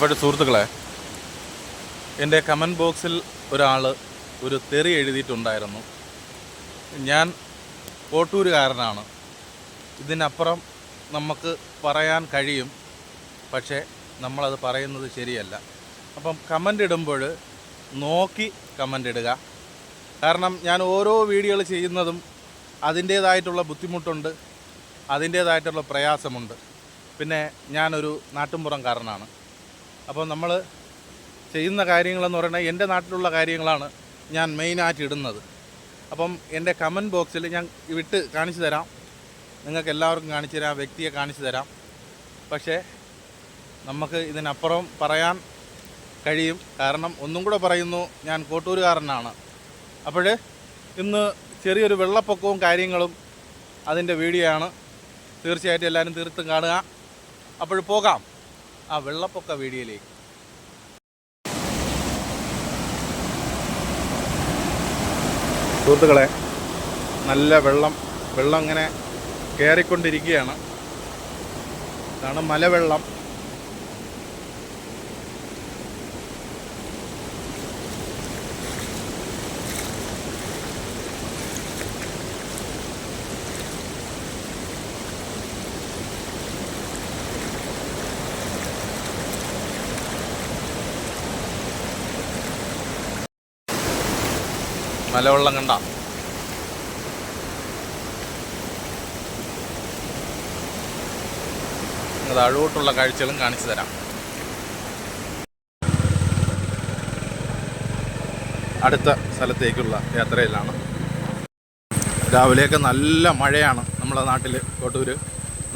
അപ്പോൾ സുഹൃത്തുക്കളെ എന്റെ കമന്റ് ബോക്സിൽ ഒരാൾ ഒരു തെറി എഴുതിയിട്ടുണ്ടായിരുന്നു. ഞാൻ കോട്ടൂരുകാരനാണ്. ഇതിനപ്പുറം നമുക്ക് പറയാൻ കഴിയും പക്ഷേ നമ്മളത് പറയുന്നത് ശരിയല്ല. അപ്പം കമന്റ് ഇടുമ്പോൾ നോക്കി കമന്റ് ഇടുക. കാരണം ഞാൻ ഓരോ വീഡിയോകൾ ചെയ്യുന്നതും അതിന്റേതായിട്ടുള്ള ബുദ്ധിമുട്ടുണ്ട് അതിന്റേതായിട്ടുള്ള പ്രയാസമുണ്ട്. പിന്നെ ഞാനൊരു നാട്ടുമ്പുറംകാരനാണ് അപ്പോൾ നമ്മൾ ചെയ്യുന്ന കാര്യങ്ങളെന്ന് പറയുന്നത് എന്റെ നാട്ടിലുള്ള കാര്യങ്ങളാണ് ഞാൻ മെയിനായിട്ട് ഇടുന്നത്. അപ്പം എന്റെ കമന്റ് ബോക്സിൽ ഞാൻ വിട്ട് കാണിച്ചു തരാം. നിങ്ങൾക്ക് എല്ലാവർക്കും കാണിച്ചു തരാം വ്യക്തിയെ കാണിച്ചു തരാം. പക്ഷേ നമുക്ക് ഇതിനപ്പുറം പറയാൻ കഴിയും. കാരണം ഒന്നും കൂടെ പറയുന്നു ഞാൻ കോട്ടൂരുകാരനാണ്. അപ്പോൾ ഇന്ന് ചെറിയൊരു വെള്ളപ്പൊക്കവും കാര്യങ്ങളും അതിന്റെ വീഡിയോ ആണ് തീർച്ചയായിട്ടും എല്ലാവരും തീർത്തും കാണുക. അപ്പോൾ പോകാം. ആ വെള്ളപ്പൊക്ക വീഡിയോയിലേക്ക്. സുഹൃത്തുക്കളെ നല്ല വെള്ളം വെള്ളം ഇങ്ങനെ കയറിക്കൊണ്ടിരിക്കുകയാണ് ഇതാണ് മലവെള്ളം. മലവെള്ളം കണ്ട. അഴുവോട്ടുള്ള കാഴ്ചകളും കാണിച്ചു തരാം. അടുത്ത സ്ഥലത്തേക്കുള്ള യാത്രയിലാണ്. രാവിലെയൊക്കെ നല്ല മഴയാണ്. നമ്മുടെ നാട്ടിൽ കോട്ടൂർ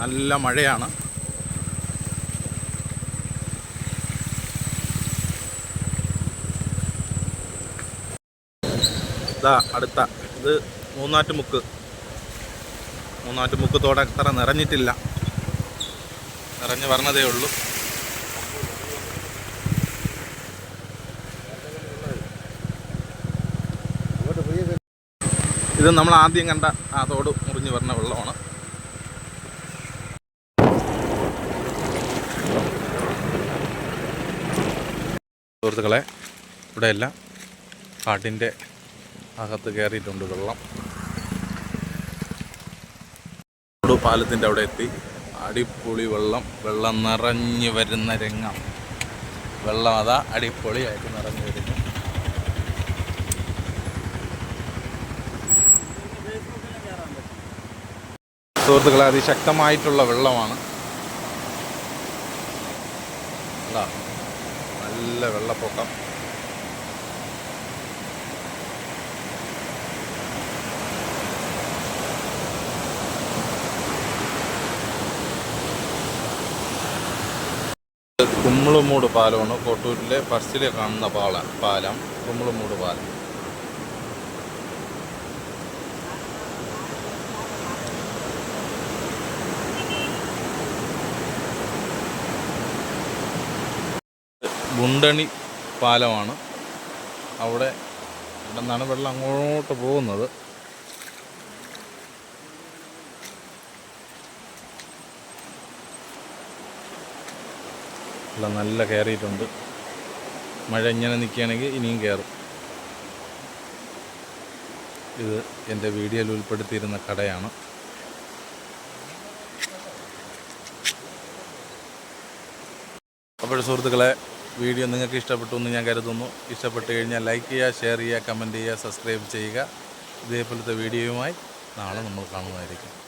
നല്ല മഴയാണ്. ഇതാ അടുത്ത. ഇത് മൂന്നാറ്റുമുക്ക്. മൂന്നാറ്റുമുക്ക് തോടെ അത്ര നിറഞ്ഞിട്ടില്ല. നിറഞ്ഞു വരണതേ ഉള്ളൂ. ഇത് നമ്മൾ ആദ്യം കണ്ട ആ തോട് മുറിഞ്ഞു വരുന്ന വെള്ളമാണ്. സുഹൃത്തുക്കളെ ഇവിടെയെല്ലാം കാട്ടിന്റെ അകത്ത് കയറിയിട്ടുണ്ട് വെള്ളം. പാലത്തിന്റെ അവിടെ എത്തി. അടിപൊളി വെള്ളം. വെള്ളം നിറഞ്ഞു വരുന്ന രംഗം. വെള്ളം അതാ അടിപൊളിയായിട്ട് നിറഞ്ഞു വരുന്നു. സുഹൃത്തുക്കളെ അതിശക്തമായിട്ടുള്ള വെള്ളമാണ്. നല്ല വെള്ളപ്പൊക്കം. കുമ്മിളുമൂട് പാലമാണ് കോട്ടൂരിലെ ഫസ്റ്റിലെ കാണുന്ന പാല പാലം കുമ്മളമൂട് പാലം. ഗുണ്ടണി പാലമാണ്. അവിടെ ഇവിടെ നിന്നാണ് വെള്ളം അങ്ങോട്ട് പോകുന്നത്. വെള്ളം നല്ല കയറിയിട്ടുണ്ട്. മഴ ഇങ്ങനെ നിൽക്കുകയാണെങ്കിൽ ഇനിയും കയറും. ഇത് എന്റെ വീഡിയോയിൽ ഉൾപ്പെടുത്തിയിരുന്ന കടയാണ്. അപ്പോൾ സുഹൃത്തുക്കളെ വീഡിയോ നിങ്ങൾക്ക് ഇഷ്ടപ്പെട്ടു എന്ന് ഞാൻ കരുതുന്നു. ഇഷ്ടപ്പെട്ട് കഴിഞ്ഞാൽ ലൈക്ക് ചെയ്യുക ഷെയർ ചെയ്യുക കമന്റ് ചെയ്യുക സബ്സ്ക്രൈബ് ചെയ്യുക. ഇതേപോലത്തെ വീഡിയോയുമായി നാളെ നമ്മൾ കാണുന്നതായിരിക്കും.